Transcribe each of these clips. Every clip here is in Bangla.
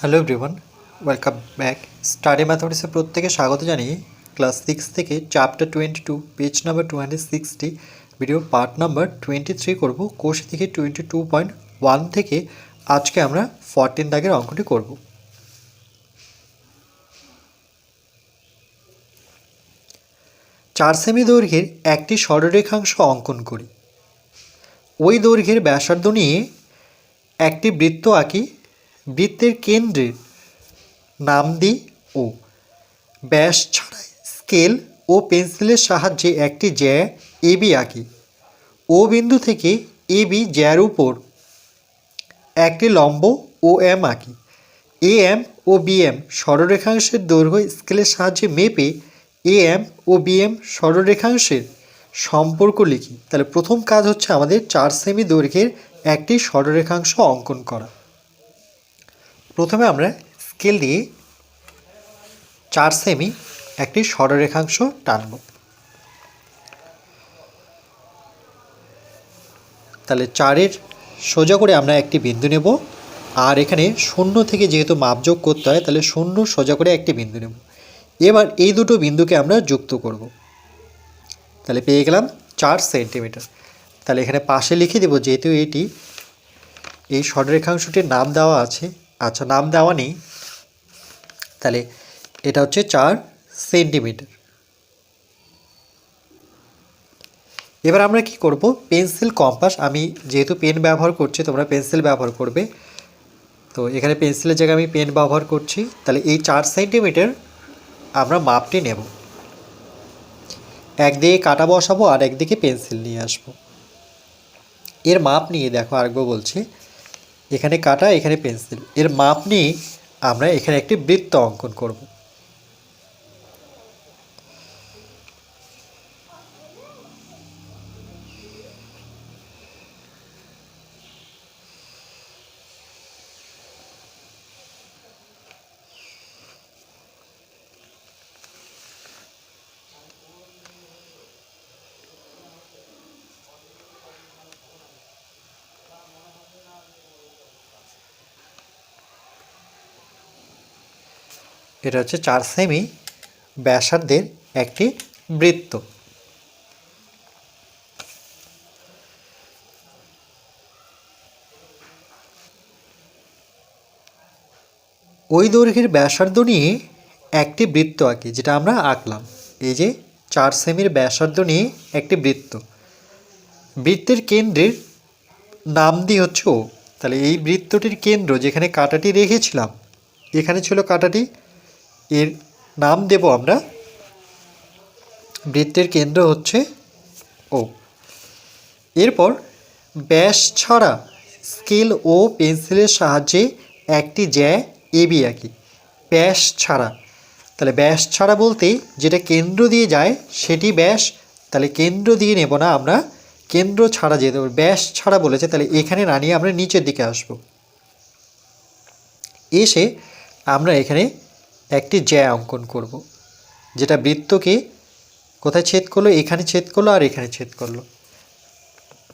Hello everyone welcome back study ম্যাথমেটিক্সে প্রত্যেকে স্বাগত জানিয়ে ক্লাস সিক্স থেকে chapter twenty two page number two hundred sixty video part number twenty three করব। কোর্স থেকে টোয়েন্টি টু পয়েন্ট ওয়ান থেকে আজকে আমরা ফরটিন দাগের অঙ্কটি করব। চার সেমি দৈর্ঘ্যের একটি সরলরেখাংশ অঙ্কন করি। ওই দৈর্ঘ্যের ব্যাসার্ধ নিয়ে একটি বৃত্ত আঁকি বৃত্তের কেন্দ্রের নাম দিই ও। ব্যাস ছাড়াই স্কেল ও পেন্সিলের সাহায্যে একটি জ্যা এবি আঁকি। ও বিন্দু থেকে এবি জ্যার উপর একটি লম্ব ও এম আঁকি। এ এম ও বি এম সরলরেখাংশের দৈর্ঘ্য স্কেলের সাহায্যে মেপে এ এম ও বি এম সরলরেখাংশের সম্পর্ক লিখি। তাহলে প্রথম কাজ হচ্ছে আমাদের চার সেমি দৈর্ঘ্যের একটি সরলরেখাংশ অঙ্কন করা। প্রথমে আমরা স্কেল দিয়ে চার সেমি একটি সরলরেখাংশ টানব। তাহলে চারের সোজা করে আমরা একটি বিন্দু নেব, আর এখানে শূন্য থেকে যেহেতু মাপযোগ করতে হয়, তাহলে শূন্য সোজা করে একটি বিন্দু নেব। এবার এই দুটো বিন্দুকে আমরা যুক্ত করব। তাহলে পেয়ে গেলাম চার সেন্টিমিটার। তাহলে এখানে পাশে লিখে দেবো যেহেতু এটি এই সরলরেখাংশটির নাম দেওয়া আছে আচ্ছা নাম দেওয়া নেই। তাহলে এটা হচ্ছে চার সেন্টিমিটার। এবার আমরা কি করব? Pencil compass. আমি যেহেতু পেন ব্যবহার করছি, তোমরা পেন্সিল ব্যবহার করবে। তো এখানে পেন্সিলের জায়গায় আমি পেন ব্যবহার করছি। তাহলে এই চার সেন্টিমিটার আমরা মাপটি নেব। একদিকে কাটা বসাবো আর একদিকে পেন্সিল নিয়ে আসব। এর মাপ নিয়ে দেখো আরেকবার বলছি। এখানে কাটা এখানে পেন্সিল। এর মাপ নিয়ে আমরা এখানে একটি বৃত্ত অঙ্কন করব। এটা হচ্ছে চার সেমি ব্যাসার্ধের একটি বৃত্ত। ওই দৈর্ঘ্যের ব্যাসার্ধ নিয়ে একটি বৃত্ত আঁকি, যেটা আমরা আঁকলাম। এই যে চার সেমির ব্যাসার্ধ নিয়ে একটি বৃত্ত। বৃত্তের কেন্দ্রের নাম দিয়ে হচ্ছে ও। তাহলে এই বৃত্তটির কেন্দ্র যেখানে কাটাটি রেখেছিলাম, এখানে ছিল কাটাটি এর নাম দেব আমরা। বৃত্তের কেন্দ্র হচ্ছে ও এরপর ব্যাস ছাড়া স্কেল ও পেন্সিলের সাহায্যে একটি জ্যা এবি আঁকি। ব্যাস ছাড়া। তাহলে ব্যাস ছাড়া বলতে যেটা কেন্দ্র দিয়ে যায় সেটি ব্যাস, তাহলে কেন্দ্র দিয়ে নেব না আমরা, কেন্দ্র ছাড়া যেতে ব্যাস ছাড়া বলেছে, তাহলে এখানে না নিয়ে আমরা নিচের দিকে আসব। এসে আমরা এখানে একটি জ্যা অঙ্কন করব। যেটা বৃত্তকে কোথায় ছেদ করল? এখানে ছেদ করল আর এখানে ছেদ করল।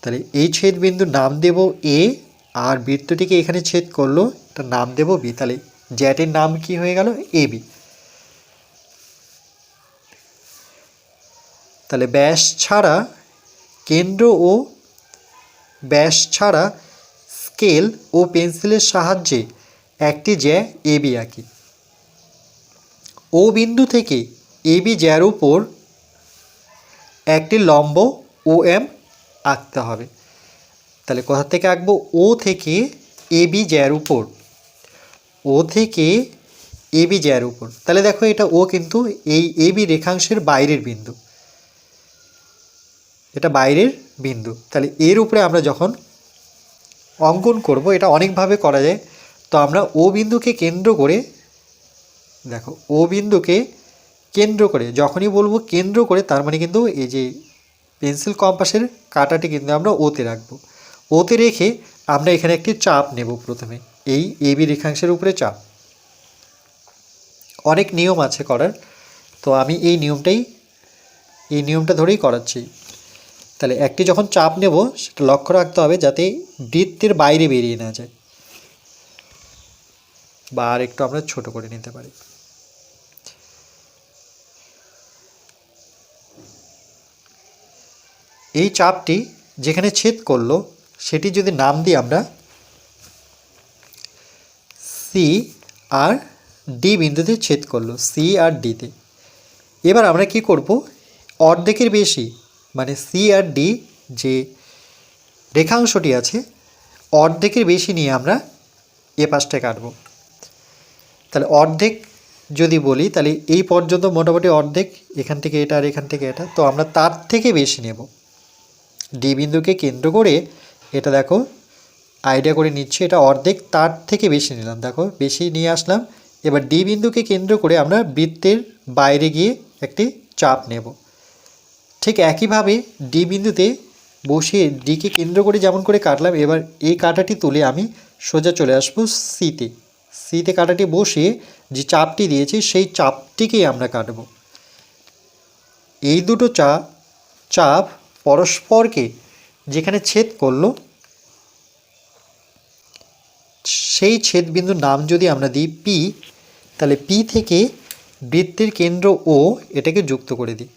তাহলে এই ছেদ বিন্দু নাম দেব এ আর বৃত্তটিকে এখানে ছেদ করল, তার নাম দেব বি তাহলে জ্যাটির নাম কি হয়ে গেল? এ বি তাহলে ব্যাস ছাড়া কেন্দ্র ও ব্যাস ছাড়া স্কেল ও পেন্সিলের সাহায্যে একটি জ্যা এ এবি আঁকি। ও বিন্দু থেকে এবি জ্যার উপর একটি লম্ব ও এম আঁকতে হবে। তাহলে কোথা থেকে আঁকবো? ও থেকে এবি জ্যার উপর। ও থেকে এ বি জ্যার উপর। তাহলে দেখো এটা ও কিন্তু এই এবি রেখাংশের বাইরের বিন্দু। এটা বাইরের বিন্দু। তাহলে এর উপরে আমরা যখন অঙ্কন করব, এটা অনেকভাবে করা যায়। তো আমরা ও বিন্দুকে কেন্দ্র করে দেখো, ও বিন্দুকে কেন্দ্র করে, যখনই বলব কেন্দ্র করে, তার মানে কিন্তু এই যে পেন্সিল কম্পাসের কাটাটি কিন্তু আমরা ওতে রাখব। ওতে রেখে আমরা এখানে একটি চাপ নেব প্রথমে, এই এবি রেখাংশের উপরে চাপ। অনেক নিয়ম আছে করার, তো আমি এই নিয়মটাই, এই নিয়মটা ধরেই করাচ্ছি। তাহলে একটি যখন চাপ নেব, সেটা লক্ষ্য রাখতে হবে যাতে বৃত্তের বাইরে বেরিয়ে না যায়। বা আর একটু আমরা ছোট করে নিতে পারি। এই চাপটি যেখানে ছেদ করল, সেটি যদি নাম দিই আমরা সি আর ডি বিন্দুতে ছেদ করল সি আর ডিতে এবার আমরা কি করব? অর্ধেকের বেশি মানে সি আর ডি যে রেখাংশটি আছে, অর্ধেকের বেশি নিয়ে আমরা এ পাশটায় কাটব। তাহলে অর্ধেক যদি বলি, তাহলে এই পর্যন্ত মোটামুটি অর্ধেক, এখান থেকে এটা আর এখান থেকে এটা। তো আমরা তার থেকে বেশি নেব। ডি বিন্দুকে কেন্দ্র করে এটা দেখো আইডিয়া করে নিচ্ছি, এটা অর্ধেক তার থেকে বেশি নিলাম। দেখো, বেশি নিয়ে আসলাম। এবার ডি বিন্দুকে কেন্দ্র করে আমরা বৃত্তের বাইরে গিয়ে একটি চাপ নেব। ঠিক একইভাবে ডি বিন্দুতে বসিয়ে ডিকে কেন্দ্র করে যেমন করে কাটলাম, এবার এই কাটাটি তুলে আমি সোজা চলে আসব সিতে সিতে কাটাটি বসিয়ে যে চাপটি দিয়েছি, সেই চাপটিকেই আমরা কাটব। এই দুটো চা, চাপ পরস্পরকে যেখানে ছেদ করল, সেই ছেদবিন্দুর নাম যদি আমরা দিই পি তাহলে পি থেকে বৃত্তের কেন্দ্র ও এটাকে যুক্ত করে দিই।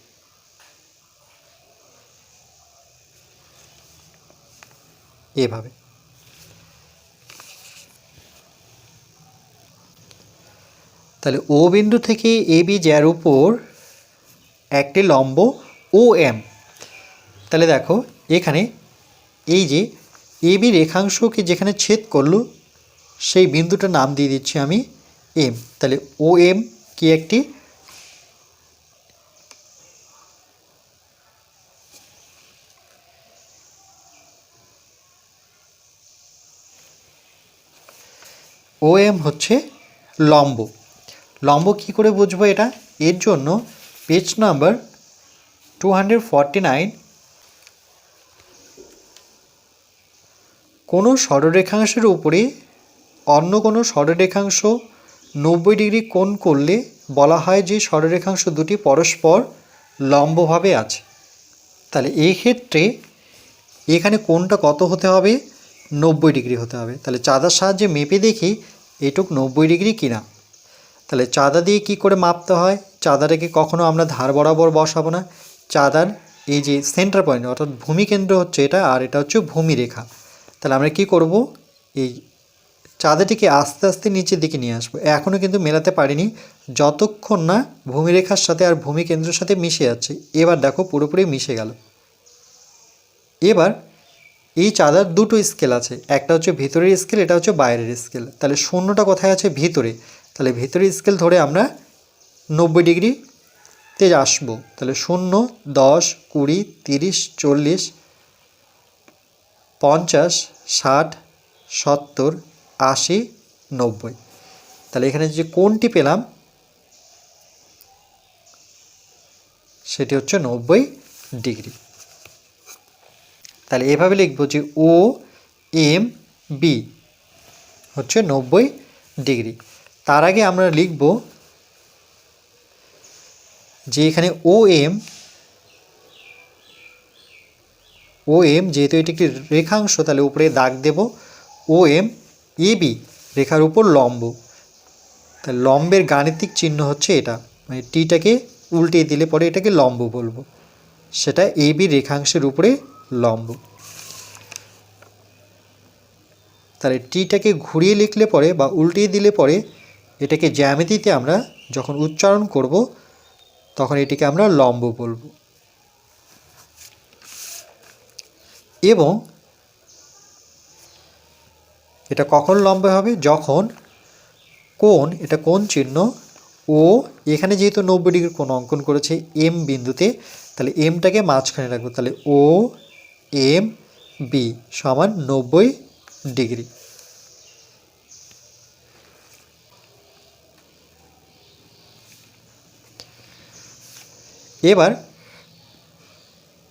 এভাবে। তাহলে ও বিন্দু থেকে এ বি জ্যার উপর একটি লম্ব ও এম। তাহলে দেখো, এখানে এই যে এ বি রেখাংশকে যেখানে ছেদ করল, সেই বিন্দুটার নাম দিয়ে দিচ্ছি আমি এম। তাহলে ও এম কি একটি? ও এম হচ্ছে লম্ব। লম্ব কি করে বুঝব এটা? এর জন্য page number two hundred nine কোনো সরলরেখাংশের উপরে অন্য কোনো সরলরেখাংশ নব্বই ডিগ্রি কোণ করলে বলা হয় যে সরলরেখাংশ দুটি পরস্পর লম্বভাবে আছে। তাহলে এই ক্ষেত্রে এখানে কোণটা কত হতে হবে? নব্বই ডিগ্রি হতে হবে। তাহলে চাঁদার সাহায্যে মেপে দেখি এটুক নব্বই ডিগ্রি কিনা। তাহলে চাঁদা দিয়ে কি করে মাপতে হয়? চাঁদাটাকে কখনো আমরা ধার বরাবর বসাবো না। চাঁদার এই যে সেন্টার পয়েন্ট অর্থাৎ ভূমি কেন্দ্র হচ্ছে এটা, আর এটা হচ্ছে ভূমি রেখা। তাহলে আমরা কি করব? এই চাঁদাটিকে আস্তে আস্তে নিচের দিকে নিয়ে আসব। এখনও কিন্তু মেলাতে পারিনি। যতক্ষণ না ভূমিরেখার সাথে আর ভূমি কেন্দ্রের সাথে মিশে যাচ্ছে, এবার দেখো পুরোপুরি মিশে গেল। এবার এই চাঁদার দুটো স্কেল আছে। একটা হচ্ছে ভিতরের স্কেল এটা হচ্ছে বাইরের স্কেল তাহলে শূন্যটা কোথায় আছে? ভিতরে। তাহলে ভিতরের স্কেল ধরে আমরা নব্বই ডিগ্রিতে আসব। তাহলে শূন্য, দশ, কুড়ি, তিরিশ, চল্লিশ, পঞ্চাশ, ষাট, সত্তর, আশি, নব্বই। তাহলে এখানে যে কোনটি পেলাম, সেটি হচ্ছে নব্বই ডিগ্রি তাহলে এভাবে লিখব যে ও এম বি হচ্ছে নব্বই ডিগ্রি তার আগে আমরা লিখব যে এখানে ও এম ও এম যেহেতু এটি একটি রেখাংশ, তাহলে উপরে দাগ দেব। ও এম এ বি রেখার উপর লম্ব। তাহলে লম্বের গাণিতিক চিহ্ন হচ্ছে এটা। মানে টিটাকে উল্টে দিলে পরে এটাকে লম্ব বলব। সেটা এ বি রেখাংশের উপরে লম্ব। তাহলে টিটাকে ঘুরিয়ে লিখলে পরে বা উল্টিয়ে দিলে পরে এটাকে জ্যামিতিতে আমরা যখন উচ্চারণ করব, তখন এটিকে আমরা লম্ব বলব। এবং এটা কখন লম্ব হবে? যখন কোন এটা কোন চিহ্ন, ও এখানে যেহেতু নব্বই ডিগ্রি কোণ অঙ্কন করেছে এম বিন্দুতে, তাহলে এমটাকে মাঝখানে রাখব। তাহলে ও এম বি সমান নব্বই ডিগ্রি। এবার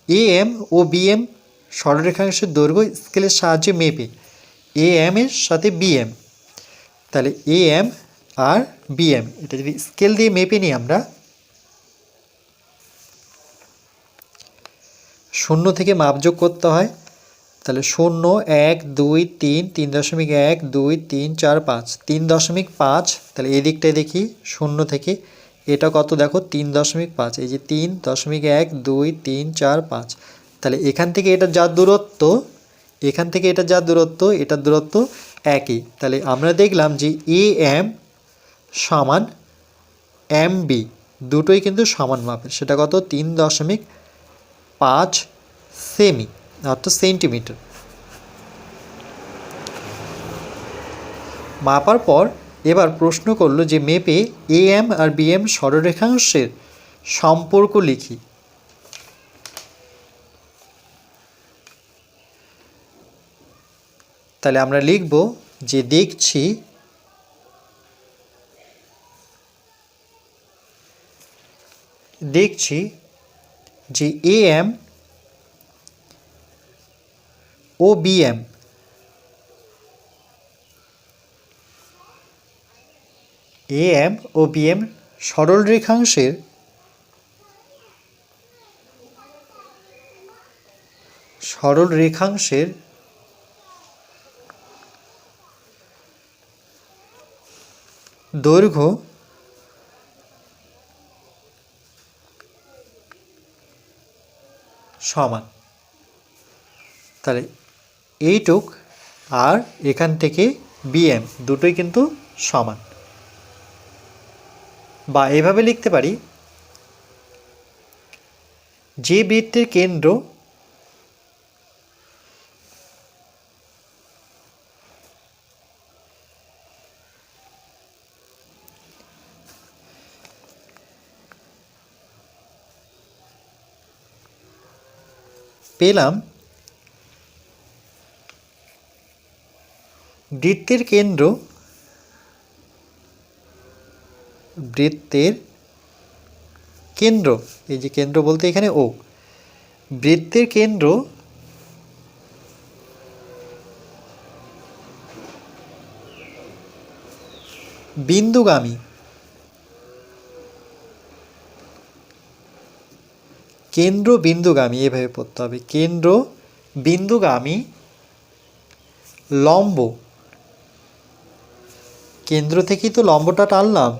এ এম ও বি এম সরলরেখাংশের দৈর্ঘ্য স্কেলের সাহায্যে মেপে এ এম এর সাথে বি এম তাহলে এ এম আর বি এম এটা যদি স্কেল দিয়ে মেপে নিই আমরা, শূন্য থেকে মাপযোগ করতে হয়। তাহলে শূন্য, এক, দুই, তিন তিন দশমিক এক, দুই, তিন, চার, পাঁচ, তিন দশমিক পাঁচ। তাহলে এই দেখি, শূন্য থেকে এটা কত দেখো? তিন দশমিক পাঁচ। এই যে তিন দশমিক এক, দুই, তিন, চার, পাঁচ। তাহলে এখান থেকে এটা যা দূরত্ব? এখান থেকে এটা যা দূরত্ব? এটার দূরত্ব একই। তাহলে আমরা দেখলাম যে এ এম সমান এম বি দুটোই কিন্তু সমান মাপের। সেটা কত? তিন দশমিক পাঁচ সেমি, অর্থাৎ সেন্টিমিটার। মাপার পর এবার প্রশ্ন করল যে মেপে এ এম আর বি এম সরলরেখাংশের সম্পর্ক লিখি। তাহলে আমরা লিখব যে দেখছি দেখছি যে এ এম ও বিএম এ এম ও বিএম সরল রেখাংশের সরল রেখাংশের দৈর্ঘ্য সমান। তাহলে এইটুক আর এখান থেকে বিএম দুটোই কিন্তু সমান। বা এভাবে লিখতে পারি যে বৃত্তের কেন্দ্র পেলাম বৃত্তের কেন্দ্র বৃত্তের কেন্দ্র, এই যে কেন্দ্র বলতে এখানে ও, বৃত্তের কেন্দ্র বিন্দুগামী কেন্দ্র বিন্দুগামী, এভাবে পড়তে হবে, কেন্দ্র বিন্দুগামী লম্ব, কেন্দ্র থেকেই তো লম্বটা টানলাম।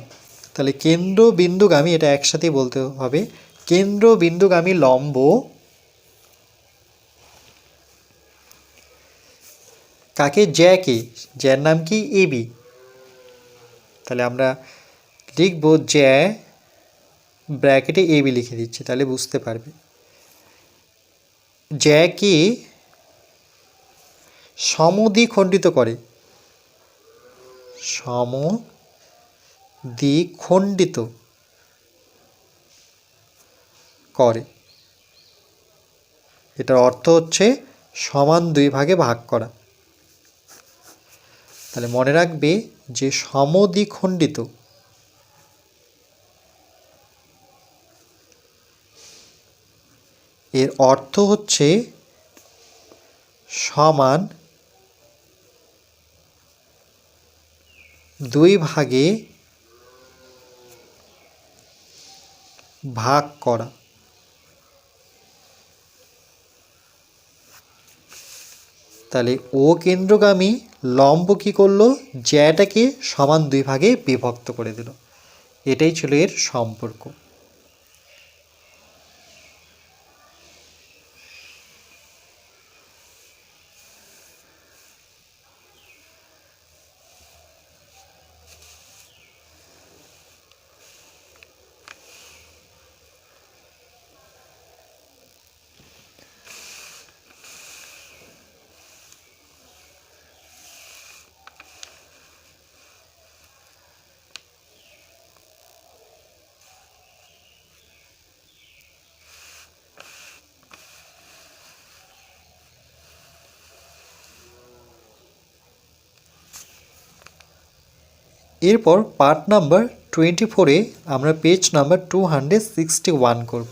তাহলে কেন্দ্র বিন্দুগামী এটা একসাথে বলতে হবে। কেন্দ্র বিন্দুগামী লম্ব কাকে? জ্যাকে। জ্যার নাম কি? এবি তাহলে আমরা লিখব জ্যা ব্র্যাকেটে এবি লিখে দিচ্ছি, তাহলে বুঝতে পারবে। জ্যাকে সমদ্বিখণ্ডিত করে। সম দ্বিখণ্ডিত করে। এটার অর্থ হচ্ছে সমান দুই ভাগে ভাগ করা। তাহলে মনে রাখবে যে সমদ্বিখণ্ডিত এর অর্থ হচ্ছে সমান দুই ভাগে ভাগ করা। তাহলে ও কেন্দ্রগামী লম্ব কী করল? জ্যাটাকে সমান দুই ভাগে বিভক্ত করে দিল। এটাই ছিল এর সম্পর্ক। এরপর পার্ট নাম্বার টোয়েন্টি ফোরে আমরা page number two hundred sixty one করব।